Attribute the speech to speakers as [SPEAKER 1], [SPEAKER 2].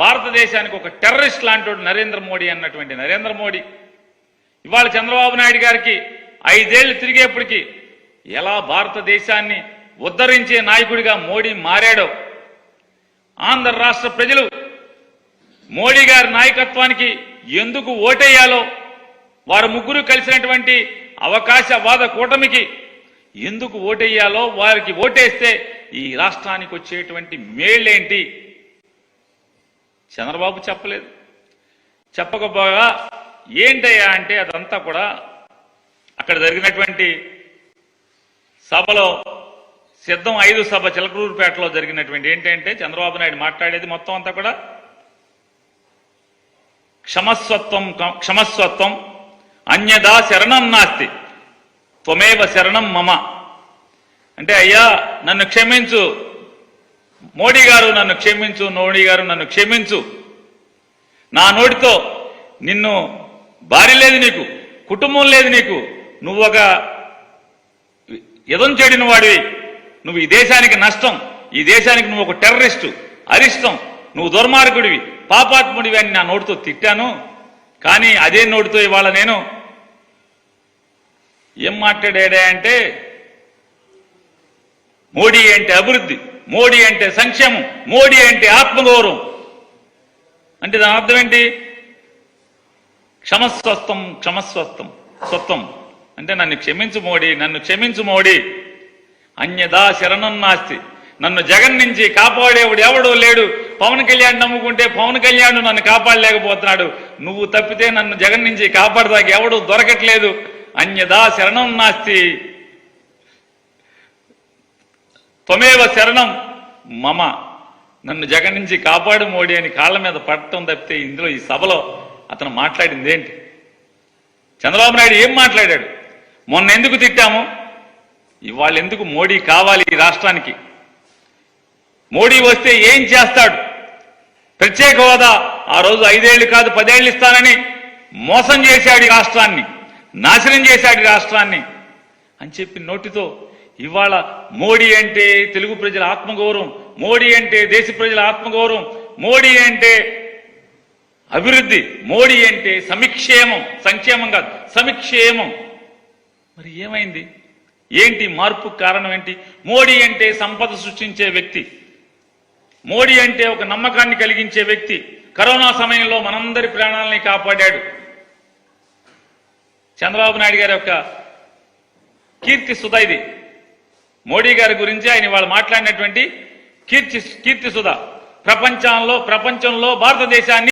[SPEAKER 1] భారతదేశానికి ఒక టెర్రరిస్ట్ లాంటి నరేంద్ర మోడీ అన్నటువంటి నరేంద్ర మోడీ. ఇవాళ చంద్రబాబు నాయుడు గారికి ఐదేళ్ళు తిరిగేప్పటికీ ఎలా భారతదేశాన్ని ఉద్ధరించే నాయకుడిగా మోడీ మారాడో ఆంధ్ర రాష్ట్ర ప్రజలు మోడీ గారి నాయకత్వానికి ఎందుకు ఓటేయాలో వారు ముగ్గురు కలిసినటువంటి అవకాశవాద కూటమికి ఎందుకు ఓటేయాలో వారికి ఓటేస్తే ఈ రాష్ట్రానికి వచ్చేటువంటి మేళ్ళేంటి చంద్రబాబు చెప్పలేదు. చెప్పకపోగా ఏంటయ్యా అంటే అదంతా కూడా అక్కడ జరిగినటువంటి సభలో సిద్ధం ఐదు సభ చిలకలూరుపేటలో జరిగినటువంటి ఏంటంటే చంద్రబాబు నాయుడు మాట్లాడేది మొత్తం అంతా కూడా క్షమస్వత్వం క్షమస్వత్వం అన్యదా శరణం నాస్తి త్వమేవ శరణం మమ. అంటే అయ్యా నన్ను క్షమించు మోడీ గారు నన్ను క్షమించు మోడీ గారు నన్ను క్షమించు. నా నోటితో నిన్ను భార్య లేదు నీకు కుటుంబం లేదు నీకు. నువ్వు ఒక ఎదం చెడిన వాడివి. నువ్వు ఈ దేశానికి నష్టం. ఈ దేశానికి నువ్వు ఒక టెర్రరిస్టు అరిష్టం. నువ్వు దుర్మార్గుడివి. పాపాత్ముడివి అని నా నోటితో తిట్టాను. కానీ అదే నోటితో ఇవాళ నేను ఏం మాట్లాడాడే అంటే మోడీ అంటే అభివృద్ధి. మోడీ అంటే సంక్షేమం మోడీ అంటే ఆత్మగౌరవం. అంటే దాని అర్థం ఏంటి? క్షమస్వస్థం క్షమస్వస్థం స్వత్వం. అంటే నన్ను క్షమించు మోడీ నన్ను క్షమించు మోడీ. అన్యదా శరణం నాస్తి. నన్ను జగన్ నుంచి కాపాడేవాడు ఎవడో లేడు. పవన్ కళ్యాణ్ నమ్ముకుంటే పవన్ కళ్యాణ్ నన్ను కాపాడలేకపోతున్నాడు. నువ్వు తప్పితే నన్ను జగన్ నుంచి కాపాడదాకా ఎవడు దొరకట్లేదు. అన్యదా శరణం నాస్తి. త్వమేవ శరణం. మమ నన్ను జగన్ నుంచి కాపాడు మోడీ అని కాళ్ళ మీద పడటం తప్పితే ఇందులో ఈ సభలో అతను మాట్లాడింది ఏంటి చంద్రబాబు నాయుడు ఏం మాట్లాడాడు? మొన్న ఎందుకు తిట్టాము? ఇవాళ ఎందుకు మోడీ కావాలి ఈ రాష్ట్రానికి? మోడీ వస్తే ఏం చేస్తాడు? ప్రత్యేక హోదా ఆ రోజు ఐదేళ్ళు కాదు పదేళ్ళు ఇస్తానని మోసం చేశాడు ఈ రాష్ట్రాన్ని నాశనం చేశాడు రాష్ట్రాన్ని అని చెప్పి నోటితో ఇవాళ మోడీ అంటే తెలుగు ప్రజల ఆత్మగౌరవం మోడీ అంటే దేశ ప్రజల ఆత్మగౌరవం మోడీ అంటే అభివృద్ధి మోడీ అంటే సమిక్షేమం సంక్షేమం కాదు సమిక్షేమం. మరి ఏమైంది? ఏంటి మార్పు కారణం ఏంటి? మోడీ అంటే సంపద సృష్టించే వ్యక్తి. మోడీ అంటే ఒక నమ్మకాన్ని కలిగించే వ్యక్తి. కరోనా సమయంలో మనందరి ప్రాణాలని కాపాడాడు. చంద్రబాబు నాయుడు గారి యొక్క కీర్తి సుధ ఇది. మోడీ గారి గురించి ఆయన వాళ్ళు మాట్లాడినటువంటి కీర్తి కీర్తి సుధ ప్రపంచంలో ప్రపంచంలో భారతదేశాన్ని